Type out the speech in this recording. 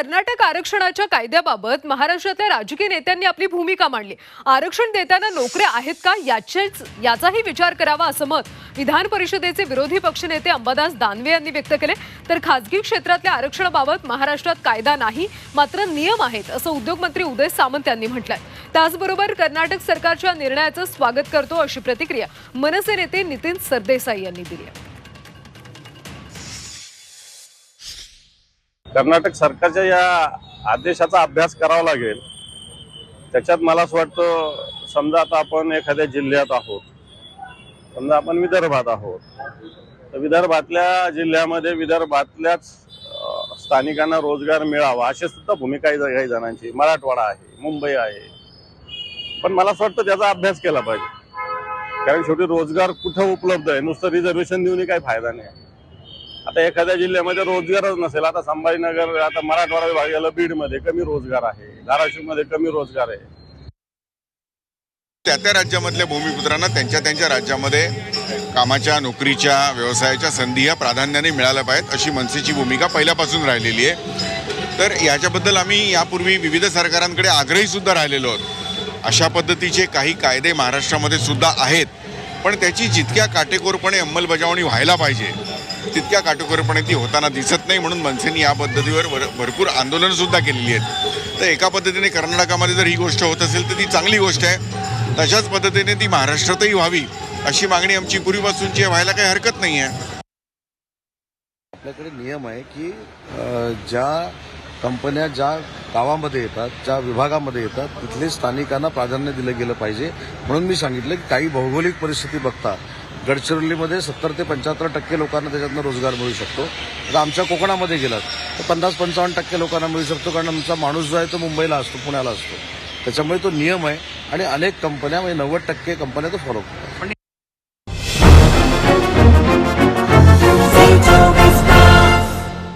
कर्नाटक आरक्षणाच्या कायद्याबाबत महाराष्ट्रातल्या राजकीय नेत्यांनी आपली भूमिका मांडली. आरक्षण देताना नोकऱ्या आहेत का? याचेच याचाही विचार करावा असं मत विधान परिषदेचे विरोधी पक्षनेते अंबादास दानवे यांनी व्यक्त केले. तर खासगी क्षेत्रातल्या आरक्षणाबाबत महाराष्ट्रात कायदा नाही मात्र नियम आहेत असं उद्योगमंत्री उदय सामंत यांनी म्हटलंय. त्याचबरोबर कर्नाटक सरकारच्या निर्णयाचं स्वागत करतो अशी प्रतिक्रिया मनसे नेते नितीन सरदेसाई यांनी दिली आहे. कर्नाटक सरकारच्या या आदेशाचा अभ्यास करावा लागेल. त्याच्यात मला असं वाटतं समजा आता आपण एखाद्या जिल्ह्यात आहोत समजा आपण विदर्भात आहोत तर विदर्भातल्या जिल्ह्यामध्ये विदर्भातल्याच स्थानिकांना रोजगार मिळावा अशी सुद्धा भूमिका आहे काही जणांची. मराठवाडा आहे मुंबई आहे. पण मला असं वाटतं त्याचा अभ्यास केला पाहिजे. कारण शेवटी रोजगार कुठं उपलब्ध आहे? नुसतं रिझर्वेशन देऊनही काही फायदा नाही. आता एखाद्या जिल्ह्यामध्ये रोजगारच नसेल. आता संभाजीनगर आता मराठवाडा विभाग गेला बीडमध्ये कमी रोजगार आहे. धाराशिवमध्ये कमी रोजगार आहे. त्या त्या राज्यामधल्या भूमिपुत्रांना त्यांच्या त्यांच्या राज्यामध्ये कामाच्या नोकरीच्या व्यवसायाच्या संधी ह्या प्राधान्याने मिळाल्या पाहिजेत अशी मनसेची भूमिका पहिल्यापासून राहिलेली आहे. तर याच्याबद्दल आम्ही यापूर्वी विविध सरकारांकडे आग्रही सुद्धा राहिलेलो आहोत. अशा पद्धतीचे काही कायदे महाराष्ट्रामध्ये सुद्धा आहेत. पण त्याची जितक्या काटेकोरपणे अंमलबजावणी व्हायला पाहिजे तितक्या काटेकोरपणे ती होताना दिसत नाही म्हणून मनसेने या पद्धतीवर भर भरपूर आंदोलनंसुद्धा केलेली आहेत. तर एका पद्धतीने कर्नाटकामध्ये जर ही गोष्ट होत असेल तर ती चांगली गोष्ट आहे. तशाच पद्धतीने ती महाराष्ट्रातही व्हावी अशी मागणी आमची पूर्वीपासूनची व्हायला काही हरकत नाही आहे आपल्याकडे नियम आहे की ज्या कंपन्या ज्या गावामध्ये येतात ज्या विभागामध्ये येतात तिथले स्थानिकांना प्राधान्य दिलं गेलं पाहिजे. म्हणून मी सांगितलं की काही भौगोलिक परिस्थिती बघता गडचिरोलीमध्ये सत्तर ते पंच्याहत्तर टक्के लोकांना त्याच्यातनं रोजगार मिळू शकतो. आता आमच्या कोकणामध्ये गेलात तर पन्नास पंचावन्न टक्के लोकांना मिळू शकतो कारण आमचा माणूस जो आहे तो मुंबईला असतो पुण्याला असतो. त्याच्यामुळे तो नियम आहे आणि अनेक कंपन्या म्हणजे नव्वद टक्के कंपन्या तो फॉलो करतात.